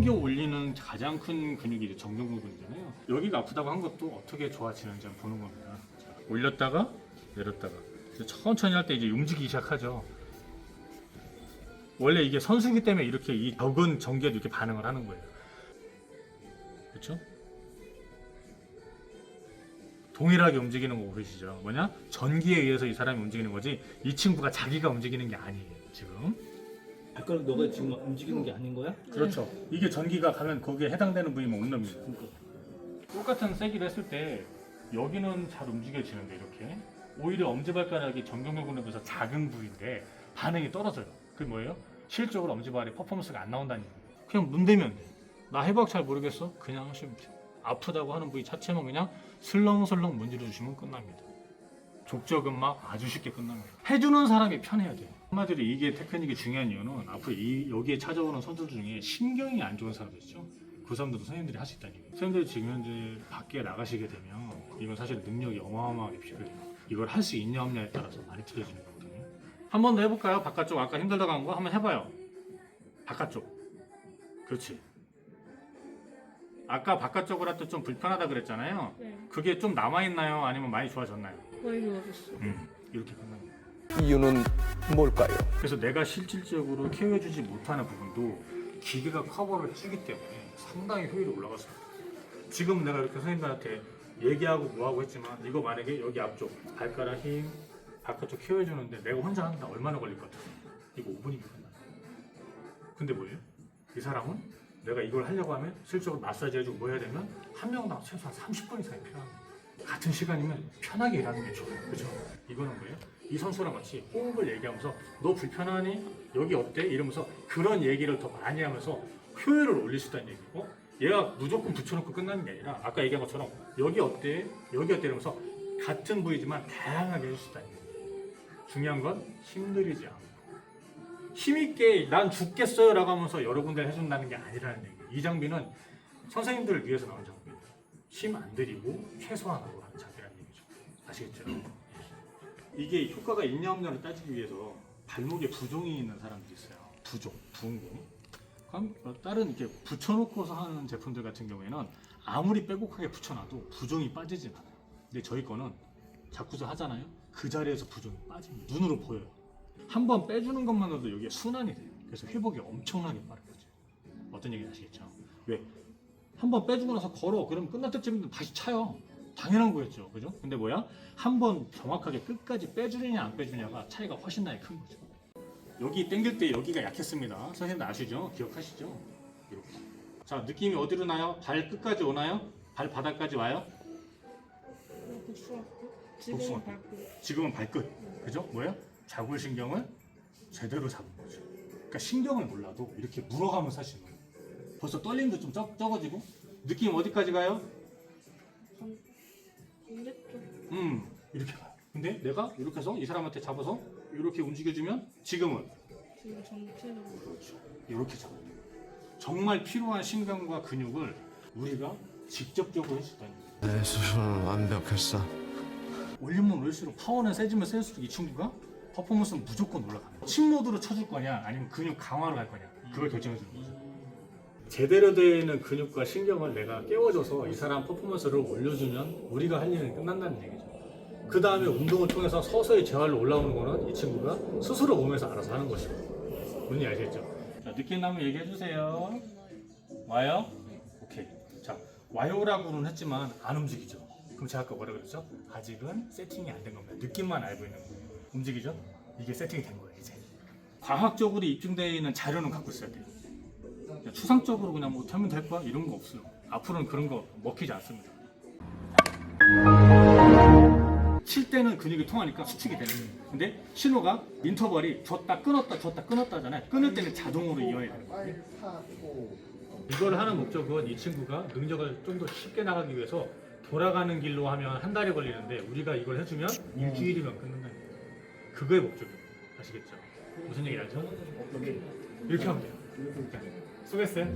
당겨 올리는 가장 큰 근육이 이제 정경부근이잖아요. 여기가 아프다고 한 것도 어떻게 좋아지는지 한번 보는 겁니다. 자, 올렸다가 내렸다가 천천히 할 때 이제 움직이기 시작하죠. 원래 이게 선수기 때문에 이렇게 이 적은 전기에도 이렇게 반응을 하는 거예요. 그렇죠? 동일하게 움직이는 거 모르시죠? 뭐냐? 전기에 의해서 이 사람이 움직이는 거지 이 친구가 자기가 움직이는 게 아니에요. 지금. 발가락 너가 지금 움직이는 게 아닌 거야? 그렇죠. 이게 전기가 가면 거기에 해당되는 부위만 온답니다. 똑같은 세기를 했을 때 여기는 잘 움직여지는데 이렇게 오히려 엄지발가락이 정경근에 비해서 작은 부위인데 반응이 떨어져요. 그게 뭐예요? 실적으로 엄지발이 퍼포먼스가 안 나온다는 얘기예요. 그냥 문대면 돼. 나 해박 잘 모르겠어? 그냥 하시면 돼요. 아프다고 하는 부위 자체만 그냥 슬렁슬렁 문지러 주시면 끝납니다. 족저근막 아주 쉽게 끝납니다. 해주는 사람이 편해야 돼요. 한마디로 이게 테크닉이 중요한 이유는 앞으로 이 여기에 찾아오는 선수들 중에 신경이 안 좋은 사람들 있죠. 그 사람들도 선생님들이 할 수 있다는 얘기예요. 선생님들이 지금 현재 밖에 나가시게 되면 이건 사실 능력이 어마어마하게 필요해요. 이걸 할 수 있냐 없냐에 따라서 많이 틀려지는 거거든요. 한 번 더 해볼까요? 바깥쪽 아까 힘들다고 한 거 한번 해봐요. 바깥쪽. 그렇지. 아까 바깥쪽으로 할 때 좀 불편하다 그랬잖아요. 네, 그게 좀 남아있나요? 아니면 많이 좋아졌나요? 음, 이렇게 끝납니다. 이유는 뭘까요? 그래서 내가 실질적으로 케어해주지 못하는 부분도 기계가 커버를 찌기 때문에 상당히 효율이 올라갔습니다. 지금 내가 이렇게 선생님들한테 얘기하고 뭐하고 했지만 이거 만약에 여기 앞쪽 발가락 힘 바깥쪽 케어해주는데 내가 혼자 한다 얼마나 걸릴 것 같아요? 이거 5분이면 끝나요. 근데 뭐예요? 이 사람은 내가 이걸 하려고 하면 실적으로 마사지 해주고 뭐 해야 되면 한 명당 최소한 30분 이상이 필요합니다. 같은 시간이면 편하게 일하는 게 좋아요. 그죠? 이거는 뭐예요? 이 선수랑 같이 호흡을 얘기하면서 너 불편하니? 여기 어때? 이러면서 그런 얘기를 더 많이 하면서 효율을 올릴 수 있다는 얘기고 얘가 무조건 붙여놓고 끝나는 게 아니라 아까 얘기한 것처럼 여기 어때? 여기 어때? 이러면서 같은 부위지만 다양하게 해줄 수 있다는 얘기예요. 중요한 건 힘들이지 않고 힘있게 난 죽겠어요 라고 하면서 여러 군데 해준다는 게 아니라는 얘기예요. 이 장비는 선생님들을 위해서 나온 장비예요. 힘 안 들이고 최소한으로 하는 장비라는 얘기죠. 아시겠죠? 이게 효과가 있냐 없냐를 따지기 위해서 발목에 부종이 있는 사람들이 있어요. 부종, 부응고. 그럼 어, 다른 이렇게 붙여놓고서 하는 제품들 같은 경우에는 아무리 빼곡하게 붙여놔도 부종이 빠지진 않아요. 근데 저희 거는 자꾸서 하잖아요. 그 자리에서 부종이 빠집니다. 눈으로 보여요. 한 번 빼주는 것만으로도 여기에 순환이 돼요. 그래서 회복이 엄청나게 빠른 거죠. 어떤 얘기인지 아시겠죠? 왜? 한 번 빼주고 나서 걸어. 그럼 끝날 때쯤 다시 차요. 당연한 거였죠. 그죠? 근데 뭐야? 한 번 정확하게 끝까지 빼주느냐 안 빼주느냐가 차이가 훨씬 나게 큰 거죠. 여기 당길 때 여기가 약했습니다. 선생님들 아시죠? 기억하시죠? 이렇게. 자, 느낌이 어디로 나요? 발 끝까지 오나요? 발 바닥까지 와요? 지금은 발끝. 지금은 발끝. 그죠? 뭐예요? 자골신경을 제대로 잡은 거죠. 그러니까 신경을 몰라도 이렇게 물어가면서 하시는 거예요. 벌써 떨림도 좀 적, 적어지고 느낌 어디까지 가요? 반대쪽. 음 이렇게 가요. 근데 내가 이렇게 해서 이 사람한테 잡아서 이렇게 움직여주면 지금은 지금 전체적으로. 그렇죠. 이렇게 잡아요. 정말 필요한 신경과 근육을 우리가 직접적으로 해주다는 거예요. 내 수술은 완벽했어. 올리면 올릴수록 파워는 세지면 세질수록 이 친구가 퍼포먼스는 무조건 올라가는 침 모드로 쳐줄 거냐 아니면 근육 강화로 갈 거냐 그걸 결정해 주는 거죠 제대로 되는 근육과 신경을 내가 깨워줘서 이 사람 퍼포먼스를 올려주면 우리가 할 일은 끝난다는 얘기죠 그 다음에 운동을 통해서 서서히 재활로 올라오는 거는 이 친구가 스스로 몸에서 알아서 하는 것이고 뭔지 아시겠죠? 자 느낌 나면 얘기해 주세요 와요? 오케이 자 와요라고는 했지만 안 움직이죠 그럼 제가 아까 뭐라 그랬죠? 아직은 세팅이 안 된 겁니다. 느낌만 알고 있는 거예요. 움직이죠? 이게 세팅이 된 거예요, 이제. 과학적으로 입증되어 있는 자료는 갖고 있어야 돼요. 그냥 추상적으로 그냥 뭐 하면 될 거야? 이런 거 없어요. 앞으로는 그런 거 먹히지 않습니다. 칠 때는 근육이 통하니까 수축이 되는 거예요. 근데 신호가 인터벌이 줬다 끊었다 줬다 끊었다잖아요. 끊을 때는 자동으로 이어야 되는 거예요. 이걸 하는 목적은 이 친구가 능력을 좀 더 쉽게 나가기 위해서 돌아가는 길로 하면 한 달이 걸리는데 우리가 이걸 해주면 일주일이면 끝난다는 거예요. 그거의 목적이에요. 아시겠죠? 무슨 얘기 알죠? 이렇게 하면 돼요. 수고했어요.